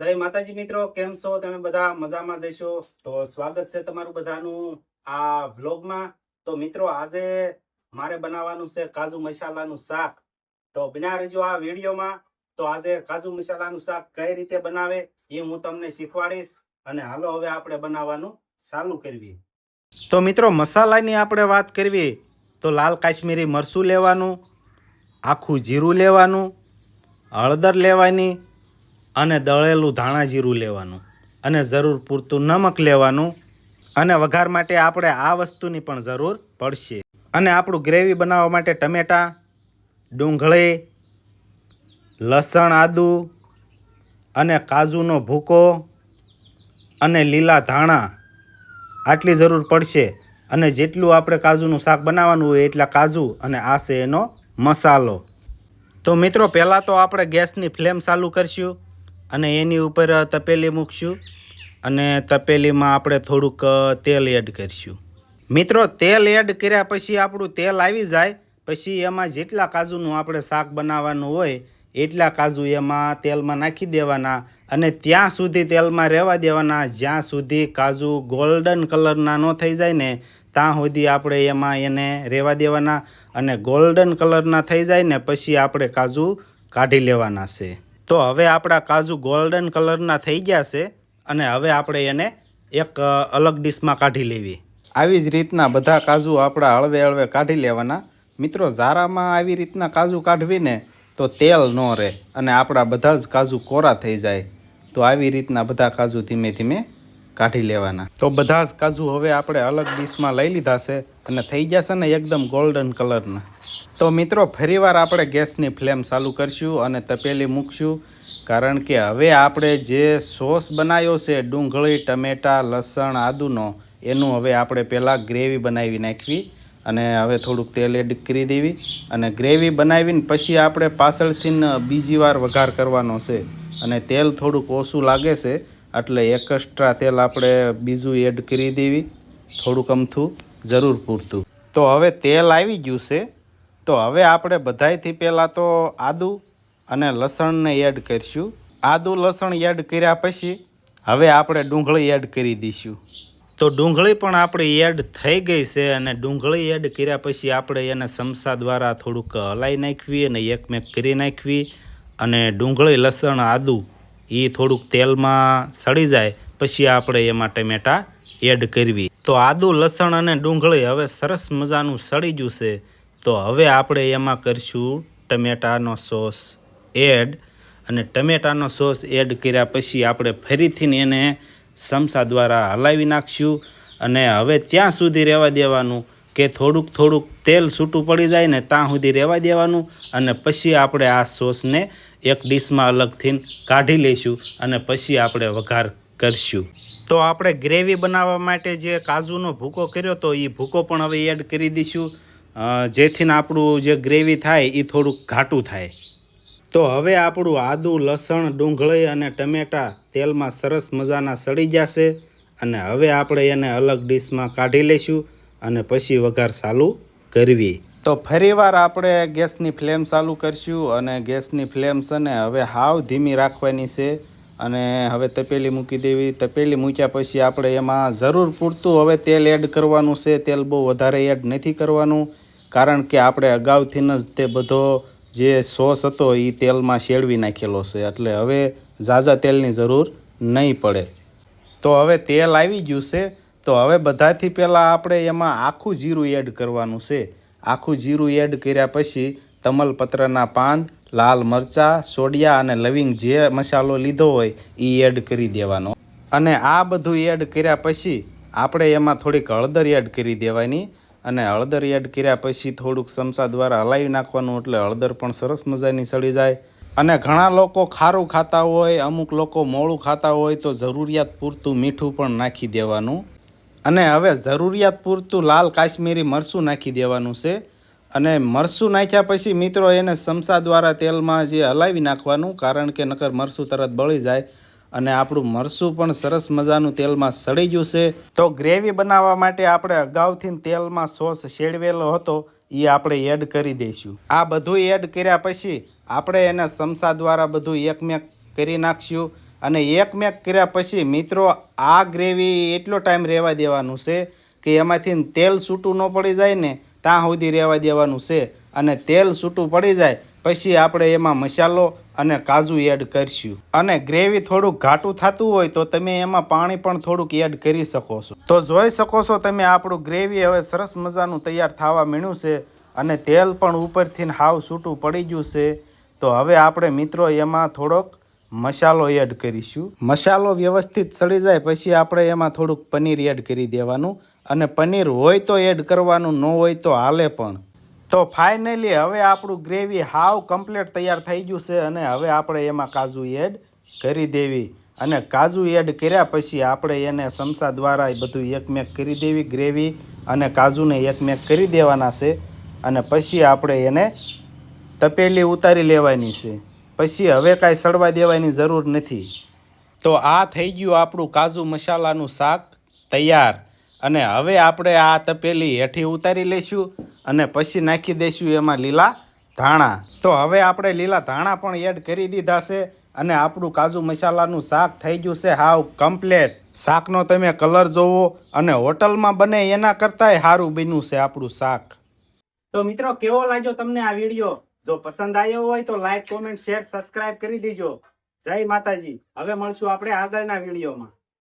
જય માતાજી મિત્રો, કેમ છો? તમે બધા મજામાં જઈશો? તો સ્વાગત છે તમારું બધાનું આ વ્લોગમાં. તો મિત્રો, આજે મારે બનાવવાનું છે કાજુ મસાલાનું શાક. તો બિના રજો આ વિડીયોમાં, તો આજે કાજુ મસાલાનું શાક કઈ રીતે બનાવે એ હું તમને શીખવાડીશ. અને હાલો હવે આપણે બનાવવાનું ચાલુ કરવી તો મિત્રો, મસાલાની આપણે વાત કરવી તો લાલ કાશ્મીરી મરચું લેવાનું, આખું જીરું લેવાનું, હળદર લેવાની અને દળેલું ધાણા જીરું લેવાનું અને જરૂર પૂરતું નમક લેવાનું અને વઘાર માટે આપણે આ વસ્તુની પણ જરૂર પડશે. અને આપણું ગ્રેવી બનાવવા માટે ટમેટાં, ડુંગળી, લસણ, આદુ અને કાજુનો ભૂકો અને લીલા ધાણા આટલી જરૂર પડશે. અને જેટલું આપણે કાજુનું શાક બનાવવાનું હોય એટલા કાજુ અને આ એનો મસાલો. તો મિત્રો, પહેલાં તો આપણે ગેસની ફ્લેમ ચાલુ કરશું. અને એની ઉપર તપેલી મૂકશું અને તપેલીમાં આપણે થોડુંક તેલ એડ કરીશું. મિત્રો, તેલ એડ કર્યા પછી આપણું તેલ આવી જાય. પછી એમાં જેટલા કાજુનું આપણે શાક બનાવવાનું હોય, એટલા કાજુ એમાં તેલમાં નાખી દેવાના અને ત્યાં સુધી તેલમાં રહેવા દેવાના. જ્યાં સુધી કાજુ ગોલ્ડન કલરના ન થઈ જાય ને, ત્યાં સુધી આપણે એમાં એને રહેવા દેવાના અને ગોલ્ડન કલરના થઈ જાય ને, પછી આપણે કાજુ કાઢી લેવાના છે. તો હવે આપણા કાજુ ગોલ્ડન કલરના થઈ ગયા છે અને હવે આપણે એને એક અલગ ડીશમાં કાઢી લેવી. આવી જ રીતના બધા કાજુ આપણા હળવે હળવે કાઢી લેવાના. મિત્રો, ઝારામાં આવી રીતના કાજુ કાઢવીને તો તેલ ન રહે અને આપણા બધા જ કાજુ કોરા થઈ જાય. તો આવી રીતના બધા કાજુ ધીમે ધીમે કાઢી લેવાના. તો બધા જ કાજુ હવે આપણે અલગ ડીશમાં લઈ લીધા છે અને થઈ જશે ને એકદમ ગોલ્ડન કલરના તો મિત્રો, ફરીવાર આપણે ગેસની ફ્લેમ ચાલુ કરશું અને તપેલી મૂકશું. કારણ કે હવે આપણે જે સોસ બનાવ્યો છે, ડુંગળી, ટમેટાં, લસણ, આદુનો, એનું હવે આપણે પહેલાં ગ્રેવી બનાવી નાખવી અને હવે થોડુંક તેલ એડ કરી દેવી અને ગ્રેવી બનાવીને પછી આપણે પાછળથી બીજી વાર વઘાર કરવાનો છે અને તેલ થોડુંક ઓછું લાગે છે એટલે એક્સ્ટ્રા તેલ આપણે બીજું એડ કરી દેવી. થોડુંક અમથું, જરૂર પૂરતું. તો હવે તેલ આવી ગયું છે. તો હવે આપણે બધાયથી પહેલાં તો આદું અને લસણને એડ કરીશું. આદું, લસણ એડ કર્યા પછી હવે આપણે ડુંગળી એડ કરી દઈશું. તો ડુંગળી પણ આપણે એડ થઈ ગઈ છે અને ડુંગળી એડ કર્યા પછી આપણે એને સમસા દ્વારા થોડુંક હલાવી નાખવી અને એકમેક કરી નાખવી અને ડુંગળી, લસણ, આદુ એ થોડુંક તેલમાં સડી જાય, પછી આપણે એમાં ટમેટા એડ કરવી. તો આદુ, લસણ અને ડુંગળી હવે સરસ મજાનું સડી ગયું છે તો હવે આપણે એમાં કરીશું ટમેટાનો સોસ એડ. અને ટમેટાનો સોસ એડ કર્યા પછી આપણે ફરીથી એને સમસા દ્વારા હલાવી નાખશું. અને હવે ત્યાં સુધી રહેવા દેવાનું કે થોડુંક થોડુંક તેલ છૂટું પડી જાય ને ત્યાં સુધી રહેવા દેવાનું. અને પછી આપણે આ સોસને એક ડીશમાં અલગથી કાઢી લઈશું અને પછી આપણે વઘાર કરશું. તો આપણે ગ્રેવી બનાવવા માટે જે કાજુનો ભૂકો કર્યો તો એ ભૂકો પણ હવે એડ કરી દઈશું. જેથી આપણું જે ગ્રેવી થાય એ થોડુંક ઘાટું થાય. તો હવે આપણું આદુ, લસણ, ડુંગળી અને ટમેટાં તેલમાં સરસ મજાના સડી જશે અને હવે આપણે એને અલગ ડીશમાં કાઢી લઈશું અને પછી વઘાર ચાલુ કરવી. તો ફરીવાર આપણે ગેસની ફ્લેમ ચાલુ કરશું અને ગેસની ફ્લેમ છે ને હવે હાવ ધીમી રાખવાની છે અને હવે તપેલી મૂકી દેવી. તપેલી મૂક્યા પછી આપણે એમાં જરૂર પૂરતું હવે તેલ એડ કરવાનું છે. તેલ બહુ વધારે એડ નથી કરવાનું, કારણ કે આપણે અગાઉથી જ તે બધો જે સોસ હતો એ તેલમાં શેળવી નાખેલો છે. એટલે હવે ઝાઝા તેલની જરૂર નહીં પડે. તો હવે તેલ આવી ગયું છે. તો હવે બધાથી પહેલાં આપણે એમાં આખું જીરું એડ કરવાનું છે. આખું જીરું એડ કર્યા પછી તમલપત્રના પાન લાલ મરચાં, સોડિયા અને લવિંગ જે મસાલો લીધો હોય એ એડ કરી દેવાનો. અને આ બધું એડ કર્યા પછી આપણે એમાં થોડીક હળદર એડ કરી દેવાની અને હળદર એડ કર્યા પછી થોડુંક ચમચા દ્વારા હલાવી નાખવાનું એટલે હળદર પણ સરસ મજાની સડી જાય. અને ઘણા લોકો ખારું ખાતા હોય, અમુક લોકો મોળું ખાતા હોય તો જરૂરિયાત પૂરતું મીઠું પણ નાખી દેવાનું. અને હવે જરૂરિયાત પૂરતું લાલ કાશ્મીરી મરચું નાખી દેવાનું છે. અને મરચું નાખ્યા પછી મિત્રો એને ચમચા દ્વારા તેલમાં જે હલાવી નાખવાનું, કારણ કે નકર મરચું તરત બળી જાય અને આપણું મરચું પણ સરસ મજાનું તેલમાં સડી ગયું છે. તો ગ્રેવી બનાવવા માટે આપણે અગાઉથી તેલમાં સોસ શેડવેલો હતો, એ આપણે એડ કરી દઈશું. આ બધું એડ કર્યા પછી આપણે એને ચમચા દ્વારા બધું એકમેક કરી નાખશું. અને એક મેક કર્યા પછી મિત્રો, આ ગ્રેવી એટલો ટાઈમ રહેવા દેવાનું છે કે એમાંથી તેલ છૂટું ન પડી જાય ને, ત્યાં સુધી રહેવા દેવાનું છે. અને તેલ છૂટું પડી જાય, પછી આપણે એમાં મસાલો અને કાજુ એડ કરીશું. અને ગ્રેવી થોડુંક ઘાટું થતું હોય તો તમે એમાં પાણી પણ થોડુંક એડ કરી શકો છો. તો જોઈ શકો છો તમે આપણું ગ્રેવી હવે સરસ મજાનું તૈયાર થવા મીણ્યું છે અને તેલ પણ ઉપરથી હાવ છૂટું પડી ગયું છે. તો હવે આપણે મિત્રો એમાં થોડોક મસાલો એડ કરીશું. મસાલો વ્યવસ્થિત સડી જાય પછી આપણે એમાં થોડુંક પનીર એડ કરી દેવાનું. અને પનીર હોય તો એડ કરવાનું, ન હોય તો હાલે પણ. તો ફાઇનલી હવે આપણું ગ્રેવી હાવ કમ્પ્લીટ તૈયાર થઈ ગયું છે અને હવે આપણે એમાં કાજુ એડ કરી દેવી. અને કાજુ એડ કર્યા પછી આપણે એને ચમચા દ્વારા એ બધું એકમેક કરી દેવી ગ્રેવી અને કાજુને એકમેક કરી દેવાના છે. અને પછી આપણે એને તપેલી ઉતારી લેવાની છે. પછી હવે કાંઈ સડવા દેવાની જરૂર નથી. તો આ થઈ ગયું આપણું કાજુ મસાલાનું શાક તૈયાર. અને હવે આપણે આ તપેલી હેઠી ઉતારી લઈશું અને પછી નાખી દઈશું એમાં લીલા ધાણા. તો હવે આપણે લીલા ધાણા પણ એડ કરી દીધા છે અને આપણું કાજુ મસાલાનું શાક થઈ ગયું છે હાવ કમ્પ્લેટ. શાકનો તમે કલર જોવો અને હોટલમાં બને એના કરતાંય સારું બન્યું છે આપણું શાક. તો મિત્રો કેવો લાગ્યો તમને આ વીડિયો? જો પસંદ આવ્યો હોય તો લાઈક કોમેન્ટ શેર સબસ્ક્રાઇબ કરી દેજો. જય માતાજી. હવે મળશું આપણે આગળના વિડીયોમાં.